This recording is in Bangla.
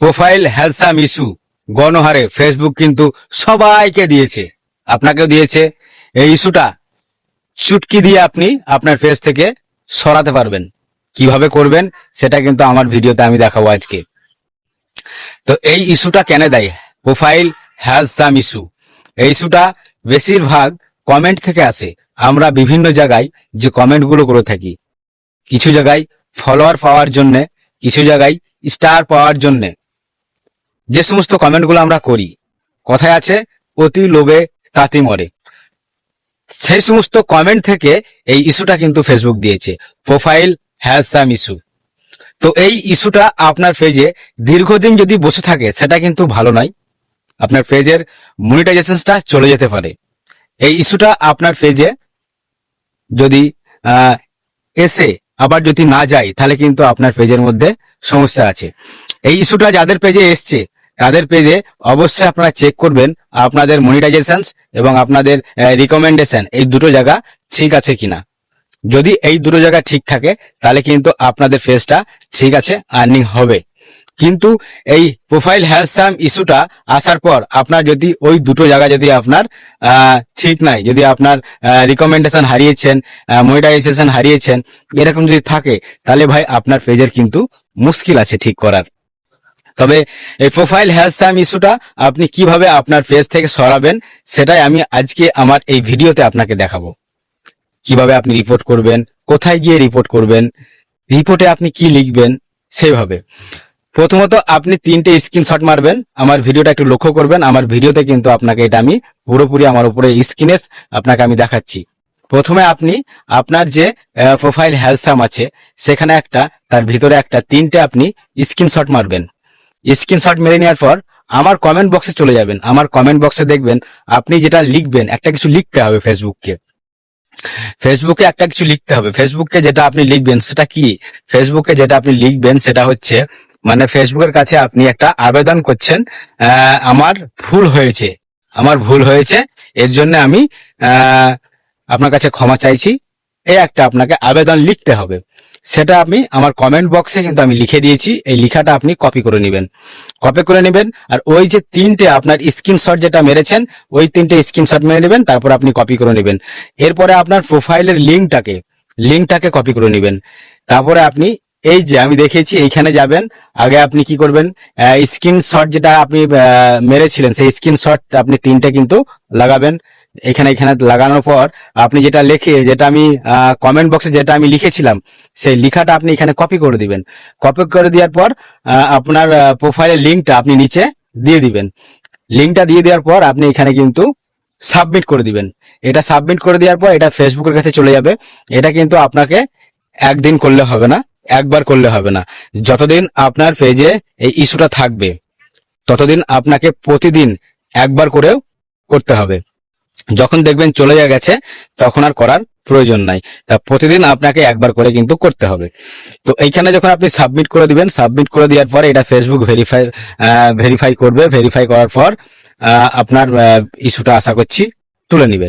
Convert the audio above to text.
প্রোফাইল হ্যালসাম ইস্যু, গণহারে ফেসবুক কিন্তু সবাইকে দিয়েছে। আপনাকেও দিয়েছে। এই ইস্যুটা চুটকি দিয়ে আপনি আপনার ফেস থেকে সরাতে পারবেন। কীভাবে করবেন, সেটা কিন্তু আমার ভিডিওতে আমি দেখাবো আজকে। তো এই ইস্যুটা কেন দেয়? Profile has some issue. এই ইস্যুটা বেশিরভাগ কমেন্ট থেকে আসে। আমরা বিভিন্ন জায়গায় যে কমেন্টগুলো করে থাকি। কিছু জায়গায় ফলোয়ার পাওয়ার জন্যে, কিছু জায়গায় স্টার পাওয়ার জন্য। যে সমস্ত কমেন্টগুলো আমরা করি, কথায় আছে, অতি লোভে তাঁতি মরে। সেই সমস্ত কমেন্ট থেকে এই ইস্যুটা কিন্তু ফেসবুক দিয়েছে। প্রোফাইল হ্যাজ সাম ইস্যু তো এই ইস্যুটা আপনার পেজে দীর্ঘদিন যদি বসে থাকে, সেটা কিন্তু ভালো নয়। আপনার পেজের মনিটাইজেশনটা চলে যেতে পারে। এই ইস্যুটা আপনার পেজে যদি এসে আবার যদি না যায়, তাহলে কিন্তু আপনার পেজের মধ্যে সমস্যা আছে। এই ইস্যুটা যাদের পেজে এসছে তাদের পেজে অবশ্যই আপনারা চেক করবেন আপনাদের মনিটাইজেশন এবং আপনাদের রিকমেন্ডেশন এই দুটো জায়গা ঠিক আছে কিনা। যদি এই দুটো জায়গা ঠিক থাকে, তাহলে কিন্তু আপনাদের ফেসটা ঠিক আছে আর্নিং হবে। কিন্তু এই প্রোফাইল হ্যাশসাম ইস্যুটা আসার পর আপনার যদি ওই দুটো জায়গা যদি আপনার ঠিক নাই, যদি আপনার রিকমেন্ডেশন হারিয়েছেন মনিটাইজেশন হারিয়েছেন, এরকম যদি থাকে, তাহলে ভাই আপনার পেজের কিন্তু মুশকিল আছে ঠিক করার। তবে এই প্রোফাইল হ্যাশসাম ইস্যুটা আপনি কীভাবে আপনার পেজ থেকে সরাবেন, সেটাই আমি আজকে আমার এই ভিডিওতে আপনাকে দেখাবো। কীভাবে আপনি রিপোর্ট করবেন, কোথায় গিয়ে রিপোর্ট করবেন রিপোর্টে আপনি কি লিখবেন সেভাবে প্রথমত আপনি তিনটে স্ক্রিনশট মারবেন, আমার ভিডিওটা একটু লক্ষ্য করবেন, আমার ভিডিওতে কিন্তু আপনাকে এটা আমি পুরোপুরি আমার উপরে স্ক্রিনে আপনাকে আমি দেখাচ্ছি। প্রথমে আপনি আপনার যে প্রোফাইল হ্যালসাম আছে, সেখানে একটা, তার ভিতরে একটা, তিনটে আপনি স্ক্রিনশট মারবেন। স্ক্রিনশট মেরে নেওয়ার পর আমার কমেন্ট বক্সে চলে যাবেন। আমার কমেন্ট বক্সে দেখবেন আপনি যেটা লিখবেন, একটা কিছু লিখতে হবে ফেসবুককে ফেসবুকে একটা কিছু লিখতে হবে। ফেসবুকে যেটা আপনি লিখবেন সেটা কি? ফেসবুকে যেটা আপনি লিখবেন সেটা হচ্ছে মানে ফেসবুকের কাছে আপনি একটা আবেদন করছেন আমার ভুল হয়েছে। আমার ভুল হয়েছে, এর জন্য আমি আপনার কাছে ক্ষমা চাইছি। এই একটা আপনাকে আবেদন লিখতে হবে। সেটা আপনি আমার কমেন্ট বক্সে কিন্তু আমি লিখে দিয়েছি। এই লিখাটা আপনি কপি করে নেবেন। কপি করে নেবেন আর ওই যে তিনটে আপনার স্ক্রিনশট যেটা মেরেছেন, ওই তিনটে স্ক্রিনশট মেরে নেবেন, তারপর আপনি কপি করে নেবেন। এরপরে আপনার প্রোফাইলের লিঙ্কটাকে লিঙ্কটাকে কপি করে নেবেন। তারপরে আপনি এই যে আমি দেখেছি এইখানে যাবেন। আগে আপনি কি করবেন স্ক্রিনশট যেটা আপনি মেরেছিলেন, সেই স্ক্রিনশট আপনি তিনটে কিন্তু লাগাবেন। এখানে এখানে লাগানোর পর আপনি যেটা লেখে, যেটা আমি কমেন্ট বক্সে যেটা আমি লিখেছিলাম, সেই লেখাটা আপনি এখানে কপি করে দিবেন। কপি করে দেওয়ার পর আপনার প্রোফাইলের লিঙ্কটা আপনি নিচে দিয়ে দিবেন। লিঙ্কটা দিয়ে দেওয়ার পর আপনি এখানে কিন্তু সাবমিট করে দিবেন। এটা সাবমিট করে দেওয়ার পর এটা ফেসবুকের কাছে চলে যাবে। এটা কিন্তু আপনাকে একদিন করলে হবে না। একবার করলে হবে না। যতদিন আপনার পেজে এই ইস্যুটা থাকবে, ততদিন আপনাকে প্রতিদিন একবার করেও করতে হবে। যখন দেখবেন চলে গেছে, তখন আর করার প্রয়োজন নাই। প্রতিদিন আপনাকে একবার করে কিন্তু করতে হবে। তো এইখানে যখন আপনি সাবমিট করে দিবেন সাবমিট করে দেওয়ার পরে এটা ফেসবুক ভেরিফাই ভেরিফাই করবে। ভেরিফাই করার পর আপনার ইস্যুটা আশা করছি তুলে নিবে।